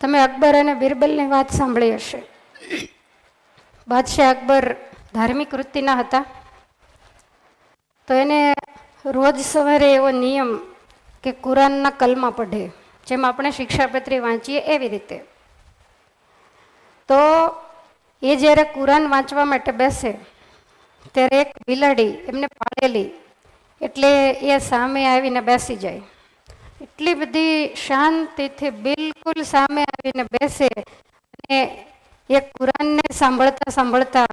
તમે અકબર અને બિરબલની વાત સાંભળી હશે. બાદશાહ અકબર ધાર્મિક વૃત્તિના હતા. તો એને રોજ સવારે એવો નિયમ કે કુરાનના કલમા પઢે જેમ આપણે શિક્ષાપત્રી વાંચીએ એવી રીતે. તો એ જ્યારે કુરાન વાંચવા માટે બેસે, ત્યારે એક બિલાડી એમને પાળેલી, એટલે એ સામે આવીને બેસી જાય. એટલી બધી શાંતિથી બિલકુલ સામે આવીને બેસે અને એ કુરાનને સાંભળતા સાંભળતા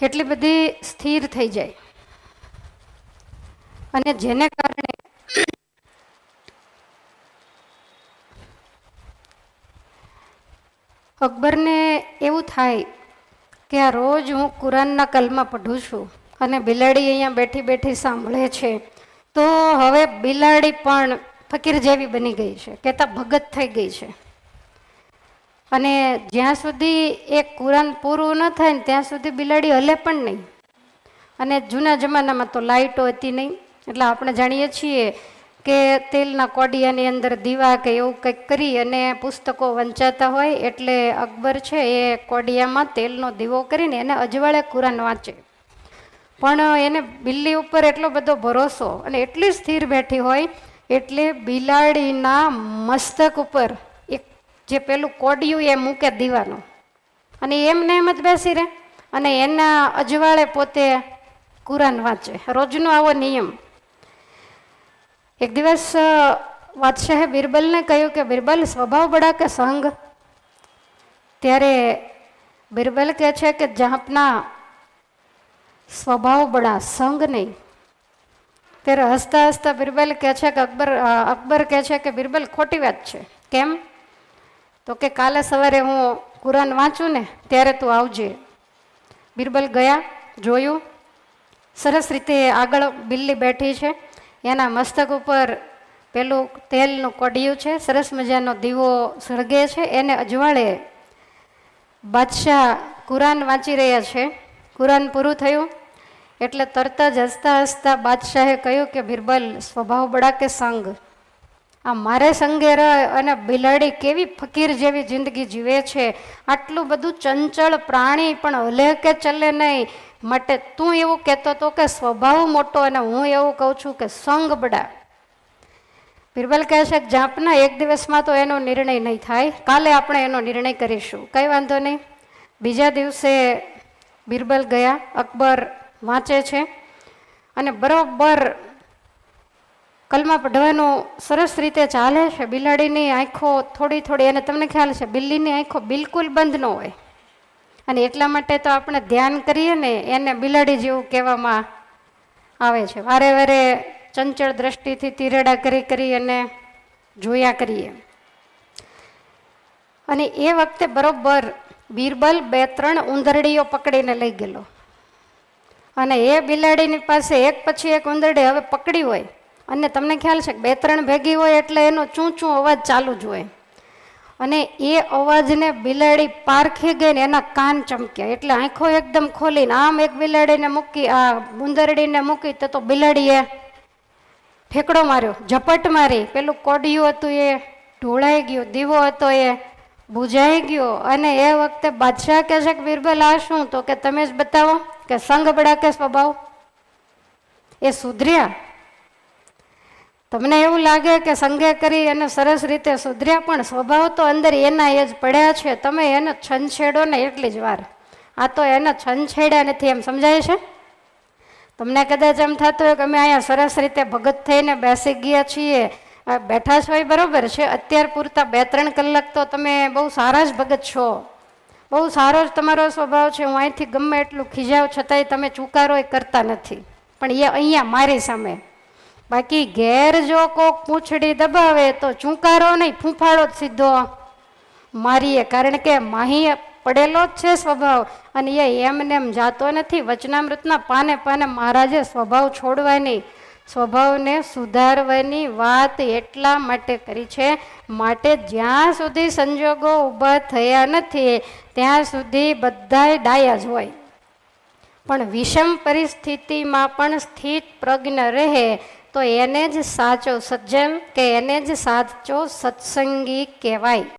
એટલી બધી સ્થિર થઈ જાય. અને જેને કારણે અકબરને એવું થાય કે આ રોજ હું કુરાનના કલમાં પઢું છું અને બિલાડી અહીંયા બેઠી બેઠી સાંભળે છે. તો હવે બિલાડી પણ ફકીર જેવી બની ગઈ છે. કહેતા ભગત થઈ ગઈ છે. અને જ્યાં સુધી એ કુરાન પૂરું ન થાય ને ત્યાં સુધી બિલાડી હલે પણ નહીં. અને જૂના જમાનામાં તો લાઇટો હતી નહીં. એટલે આપણે જાણીએ છીએ કે તેલના કોડિયાની અંદર દીવા કે એવું કંઈક કરી અને પુસ્તકો વંચાતા હોય એટલે અકબર છે એ કોડિયામાં તેલનો દીવો કરીને એને અજવાળે કુરાન વાંચે. પણ એને બિલ્લી ઉપર એટલો બધો ભરોસો અને એટલી સ્થિર બેઠી હોય એટલે બિલાડીના મસ્તક ઉપર એક જે પેલું કોડિયું એ મૂકે દીવાનું. અને એમને એમ જ બેસી રહે અને એના અજવાળે પોતે કુરાન વાંચે. રોજનો આવો નિયમ. એક દિવસ બાદશાહે બિરબલને કહ્યું કે, બિરબલ, સ્વભાવ બડા કે સંગ? ત્યારે બિરબલ કહે છે કે, જાપના સ્વભાવ બડા, સંગ નહીં. ત્યારે હસતા હસતા બિરબલ કહે છે કે, અકબર અકબર કહે છે કે, બિરબલ, ખોટી વાત છે. કેમ? તો કે, કાલે સવારે હું કુરાન વાંચું ને, ત્યારે તું આવજે. બિરબલ ગયા, જોયું. સરસ રીતે આગળ બિલ્લી બેઠી છે. એના મસ્તક ઉપર પેલું તેલનું કડિયું છે, સરસ મજાનો દીવો સળગે છે, એને અજવાળે બાદશાહ કુરાન વાંચી રહ્યા છે. કુરાન પૂરું થયું એટલે તરત જ હસતા હસતા બાદશાહે કહ્યું કે, બિરબલ, સ્વભાવ બડા કે સંગ? આ મારે સંગે અને બિલાડી કેવી ફકીર જેવી જિંદગી જીવે છે? આટલું બધું ચંચળ પ્રાણી પણ હલે કે ચલે નહીં? માટે તું એવું કહેતો હતો કે સ્વભાવ મોટો અને હું એવું કહું છું કે સંગ બડા. બિરબલ કહે છે કે જાપના એક દિવસમાં તો એનો નિર્ણય નહીં થાય. કાલે આપણે એનો નિર્ણય કરીશું. કંઈ વાંધો નહીં. બીજા દિવસે બિરબલ ગયા, અકબર વાંચે છે. અને બરોબર કલમાં પઢવાનું સરસ રીતે ચાલે છે. બિલાડીની આંખો થોડી થોડી, અને તમને ખ્યાલ છે, બિલ્લીની આંખો બિલકુલ બંધ ન હોય. અને એટલા માટે તો આપણે ધ્યાન કરીએ ને એને બિલાડી જેવું કહેવામાં આવે છે. વારે વારે ચંચળ દ્રષ્ટિથી તિરેડા કરી કરી અને જોયા કરીએ. અને એ વખતે બરોબર બિરબલ બે ત્રણ ઉંદરડીઓ પકડીને લઈ ગયેલો. અને એ બિલાડીની પાસે એક પછી એક ઉંદરડી હવે પકડી હોય. અને તમને ખ્યાલ છે બે ત્રણ ભેગી હોય એટલે એનો ચૂંચું અવાજ ચાલુ જ હોય. અને એ અવાજને બિલાડી પારખી ગઈ ને એના કાન ચમક્યા. એટલે આંખો એકદમ ખોલીને આમ એક બિલાડીને મૂકી, આ ઉંદરડીને મૂકી તો તો બિલાડીએ ઠેકડો માર્યો, ઝપટ મારી. પેલું કોડિયું હતું એ, ઢોળાઈ ગયું, દીવો હતો એ, બુજાઈ ગયો. અને એ વખતે બાદશાહ કહે છે કે બિરબલ આ શું? તો કે, તમે જ બતાવો કે સંગ બડા કે સ્વભાવ? એ સુધર્યા. તમને એવું લાગે કે સંગે કરી એને સરસ રીતે સુધર્યા, પણ સ્વભાવ તો અંદર એના એ જ પડ્યા છે. તમે એને છંછેડો ને એટલી જ વાર. આ તો એને છંછેડ્યા નથી, એમ સમજાય છે? તમને કદાચ એમ થતું હોય કે અમે અહીંયા સરસ રીતે ભગત થઈને બેસી ગયા છીએ. બેઠા છો એ બરાબર છે. અત્યાર પૂરતા બે ત્રણ કલાક તો તમે બહુ સારા જ ભગત છો. બહુ સારો જ તમારો સ્વભાવ છે. હું અહીંથી ગમે એટલું ખીજાવ, છતાંય તમે ચૂકારો એ કરતા નથી. પણ એ અહીંયા મારી સામે. બાકી ઘેર જો કોક પૂંછડી દબાવે તો ચૂંકારો નહીં, ફૂંફાડો જ સીધો. મારીએ, કારણ કે માહીએ પડેલો જ છે સ્વભાવ, અને એ એમને એમ જાતો નથી. વચનામૃતના પાને પાને મહારાજે સ્વભાવ છોડવાની, સ્વભાવને સુધારવાની વાત એટલા માટે કરી છે, માટે જ્યાં સુધી સંજોગો ઊભા થયા નથી, ત્યાં સુધી બધાય ડાયા જ હોય. પણ વિષમ પરિસ્થિતિમાં પણ સ્થિત પ્રજ્ઞ રહે તો એને જ સાચો સજ્જન કે એને જ સાચો સત્સંગી કહેવાય.